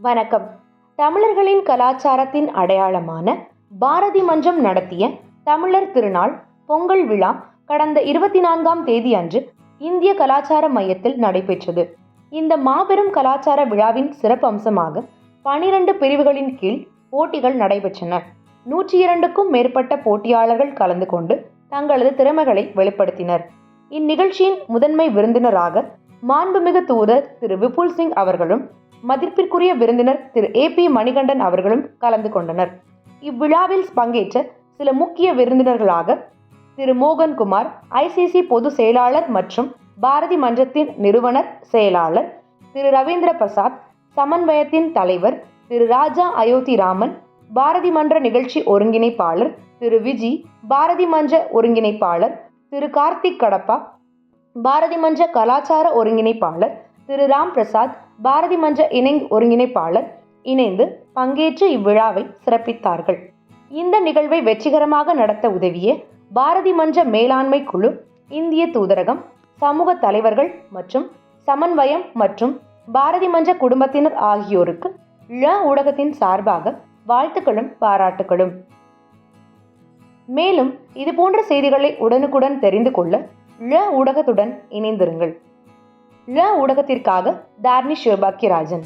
வணக்கம். தமிழர்களின் கலாச்சாரத்தின் அடையாளமான பாரதி மன்றம் நடத்திய தமிழர் திருநாள் பொங்கல் விழா கடந்த இருபத்தி நான்காம் தேதி அன்று இந்திய கலாச்சார மையத்தில் நடைபெற்றது. இந்த மாபெரும் கலாச்சார விழாவின் சிறப்பம்சமாக பனிரெண்டு பிரிவுகளின் கீழ் போட்டிகள் நடைபெற்றன. நூற்றி இரண்டுக்கும் மேற்பட்ட போட்டியாளர்கள் கலந்து கொண்டு தங்களது திறமைகளை வெளிப்படுத்தினர். இந்நிகழ்ச்சியின் முதன்மை விருந்தினராக மாண்புமிகு தூதர் திரு. விபுல் சிங் அவர்களும் மதிப்பிற்குரிய விருந்தினர் திரு ஏ பி மணிகண்டன் அவர்களும் கலந்து கொண்டனர். இவ்விழாவில் பங்கேற்ற சில முக்கிய விருந்தினர்களாக திரு மோகன்குமார் ஐசிசி பொது செயலாளர் மற்றும் பாரதி மன்றத்தின் நிறுவனர் செயலாளர் திரு ரவீந்திர பிரசாத் சமன்வயத்தின் தலைவர் திரு ராஜா அயோத்தி ராமன் பாரதி மன்ற நிகழ்ச்சி ஒருங்கிணைப்பாளர் திரு விஜி பாரதி மன்ற ஒருங்கிணைப்பாளர் திரு கார்த்திக் கடப்பா பாரதி மன்ற கலாச்சார ஒருங்கிணைப்பாளர் திரு ராம் பிரசாத் பாரதி மன்ற இணை ஒருங்கிணைப்பாளர் இணைந்து பங்கேற்று இவ்விழாவை சிறப்பித்தார்கள். இந்த நிகழ்வை வெற்றிகரமாக நடத்த உதவிய பாரதி மன்ற மேலாண்மை குழு இந்திய தூதரகம் சமூக தலைவர்கள் மற்றும் சமன்வயம் மற்றும் பாரதி மன்ற குடும்பத்தினர் ஆகியோருக்கு ழ ஊடகத்தின் சார்பாக வாழ்த்துக்களும் பாராட்டுகளும் மேலும் இதுபோன்ற செய்திகளை உடனுக்குடன் தெரிந்து கொள்ள ழ ஊடகத்துடன் இணைந்திருங்கள். ழ ஊடகத்திற்காக தார்னி சிவபாக்கியராஜன்